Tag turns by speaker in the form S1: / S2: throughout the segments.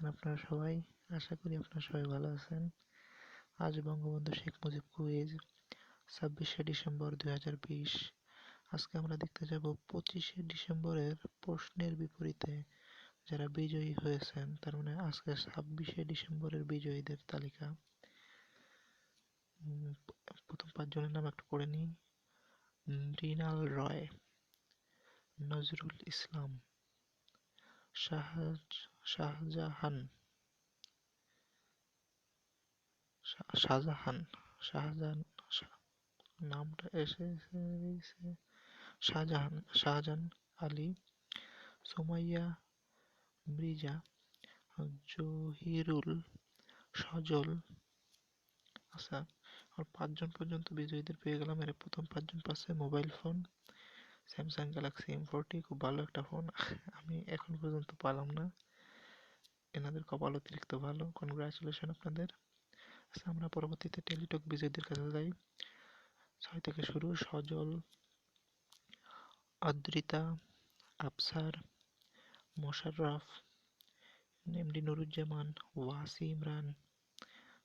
S1: আছেন আপনারা সবাই? আশা করি আপনারা সবাই ভালো আছেন। আজ বঙ্গবন্ধু শেখ মুজিব কুইজ ছাব্বিশে ডিসেম্বর দুই হাজার বিশ। আজকে আমরা দেখতে যাব পঁচিশে ডিসেম্বরের প্রশ্নের বিপরীতে যারা বিজয়ী হয়েছেন, তার মানে আজকে ছাব্বিশে ডিসেম্বরের বিজয়ীদের তালিকা। প্রথম পাঁচজনের নাম একটু পড়ে নিই। মৃণাল রয়, নজরুল ইসলাম শাহজ- শাহজাহান। শাহজাহান। শাহজাহান নামটা এসে এসে শাহজাহান শাহজাহান আলী, সোমাইয়া মৃজা জহিরুল সজল। আচ্ছা আর পাঁচজন পর্যন্ত বিজয়ীদের পেয়ে গেলাম। এর প্রথম পাঁচজন পাচ্ছে mobile phone, Samsung Galaxy M forty খুব ভালো একটা ফোন। আমি এখন পর্যন্ত পালাম না। এনাদের কপাল অতিরিক্ত ভালো। কনগ্রাচুলেশন আপনাদের। আচ্ছা আমরা পরবর্তীতে টেলিটক বিজয়ীদের কাছে যাই। ছয় থেকে শুরু, Sajal, Adrita, Afsar, Mosharraf, MD Nuruzzaman, Wasi Imran,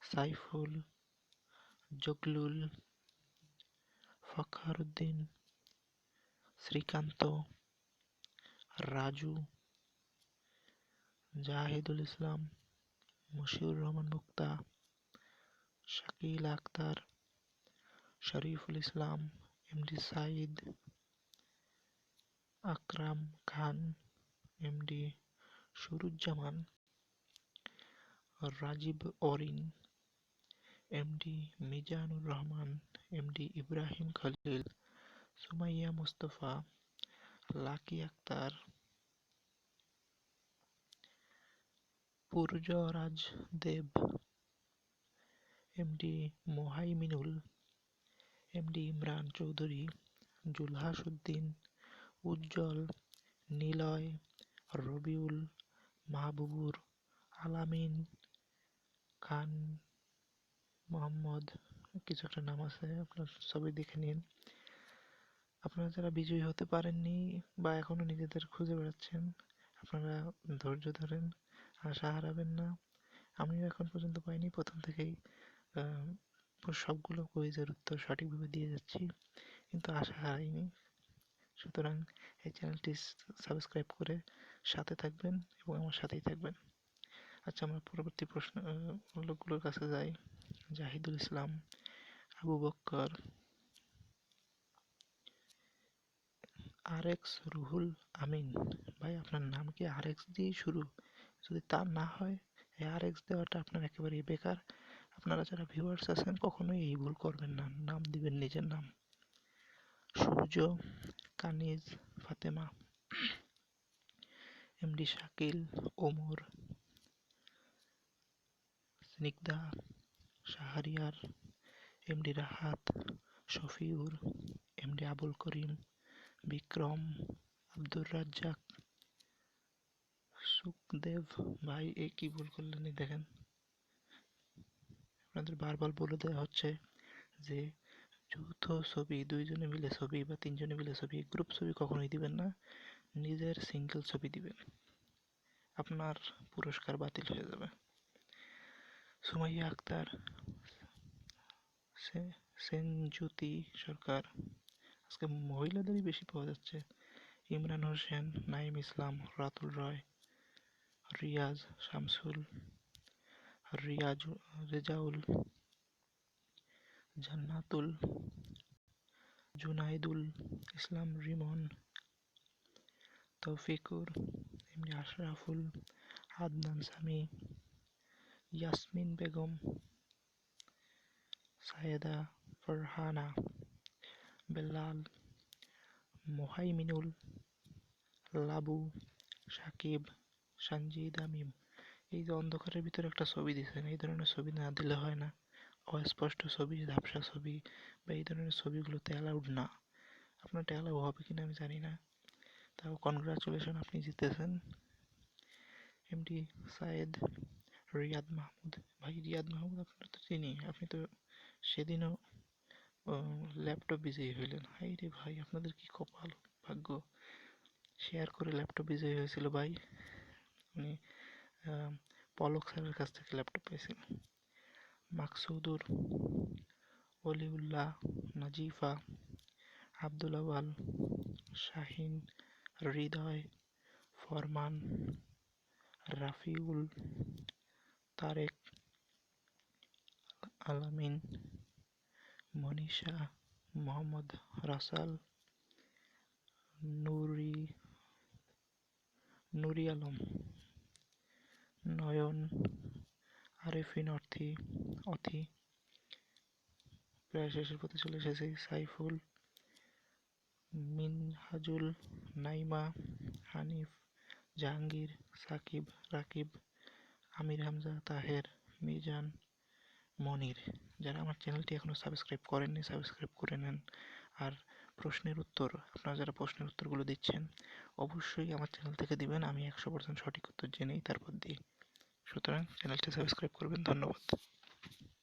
S1: Saiful Zaglul Fakhruddin, Srikanta, Raju Zahidul Islam, Moshiur Rahman Mukta, Shakil Akter Shariful Islam, MD Saeed Akram Khan, MD Suruzzaman, Rajib Orin, MD Mizanur Rahman, MD Ibrahim Khalil, Sumaiya Mustafa, Lucky Akter Puryaraj Deb MD Mohaiminul MD Imran Chowdhury Julhas Uddin Ujjal, Niloy, Rabiul, Mahbubur, Alamin, Khan, Mohammad, কিছু একটা নাম আছে, আপনার সবই দেখে নিন। আপনারা যারা বিজয়ী হতে পারেননি বা এখনও নিজেদের খুঁজে বেড়াচ্ছেন, আপনারা ধৈর্য ধরেন। আশা হারাবেন না। আমিও এখন পর্যন্ত পাইনি। প্রথম থেকেই সবগুলো কুইজের উত্তর সঠিকভাবে দিয়ে যাচ্ছি। কিন্তু আশা হারাইনি। সুতরাং এই চ্যানেলটি সাবস্ক্রাইব করে সাথে থাকবেন এবং আমার সাথেই থাকবেন। আচ্ছা আমরা পরবর্তী প্রশ্ন লোকগুলোর কাছে যাই। জাহিদুল ইসলাম, আবু বক্কর আর এক্স রুহুল আমিন। ভাই, আপনার নাম কি আর এক্স দিয়ে শুরু? যদি তার না হয়, এই আর এক্স দেওয়াটা আপনার একেবারেই বেকার। আপনারা যারা ভিউয়ার্স আছেন, কখনোই এই ভুল করবেন না। নাম দিবেন নিজের নাম। Surya, Kaniz, Fatema MD Shakil, Omar, Snigdha, Shahriar MD Rahat, Shafiur MD Abul Karim, Bikram, Abdur Razzak Sukhdev ভাই, এ কি ভুল করলেন দেখেন। আপনাদের বারবার বলে দেওয়া হচ্ছে যে, যৌথ ছবি, দুইজনে মিলে ছবি বা তিনজনে মিলে ছবি গ্রুপ ছবি কখনোই দিবেন না, নিজের সিঙ্গেল ছবি দিবেন। আপনার পুরস্কার বাতিল হয়ে যাবে। সুমাইয়া আক্তার সেনজ্যোতি সরকার। আজকে মহিলাদেরই বেশি পাওয়া যাচ্ছে। ইমরান হোসেন, নাইম ইসলাম, রাতুল রয়। রিয়াজ শামসুল, রিয়াজ রেজাউল, জান্নাতুল, জুনাইদুল ইসলাম, রিমন, তৌফিকুর এমনি আশরাফুল, আদনান সামি, ইয়াসমিন বেগম, সায়েদা ফারহানা বেলাল মোহাইমিনুল, লাবু, সাকিব সঞ্জিদ আমিম। এই যে অন্ধকারের ভিতরে একটা ছবি দিয়েছেন, এই ধরনের ছবি না দিলে হয় না। অস্পষ্ট ছবি, ঝাপসা ছবি বা এই ধরনের ছবিগুলোতে অ্যালাউড না। আপনারটা অ্যালাউ হবে কিনা আমি জানি না। তাও কনগ্রাচুলেশন আপনি জিতেছেন। এমডি সায়েদ রিয়াদ মাহমুদ। ভাই, রিয়াদ মাহমুদ আপনার তো চিনি, আপনি তো সেদিনও ল্যাপটপ বিজয়ী হইলেন। হাই রে ভাই, আপনাদের কি কপাল ভাগ্য। শেয়ার করে ল্যাপটপ বিজয়ী হয়েছিল ভাই। আপনি পলক স্যারের কাছ থেকে ল্যাপটপ পেয়েছিল মাকসুদুর, অলিউল্লাহ, নাজিফা, আব্দুল আওয়াল শাহিন, হৃদয়, ফরমান, রাফিউল, তারেক, আলামিন, মনীষা, মোহাম্মদ রাসাল, নুরি নুরি আলম। নয়ন, আরেফিন, অর্থি অথি প্রায় শেষের পথে চলে এসেছি সাইফুল, মিনহাজুল, নাইমা, হানিফ, জাহাঙ্গীর, সাকিব, রাকিব, আমির হামজা, তাহের, মিজান, মনির। যারা আমার চ্যানেলটি এখনও সাবস্ক্রাইব করেননি, সাবস্ক্রাইব করে নেন। আর প্রশ্নের উত্তর, আপনারা যারা প্রশ্নের উত্তরগুলো দিচ্ছেন, অবশ্যই আমার চ্যানেল থেকে দিবেন। আমি একশো পার্সেন্ট সঠিক উত্তর জেনেই তারপর দিই। সুতরাং চ্যানেলটি সাবস্ক্রাইব করবেন ধন্যবাদ।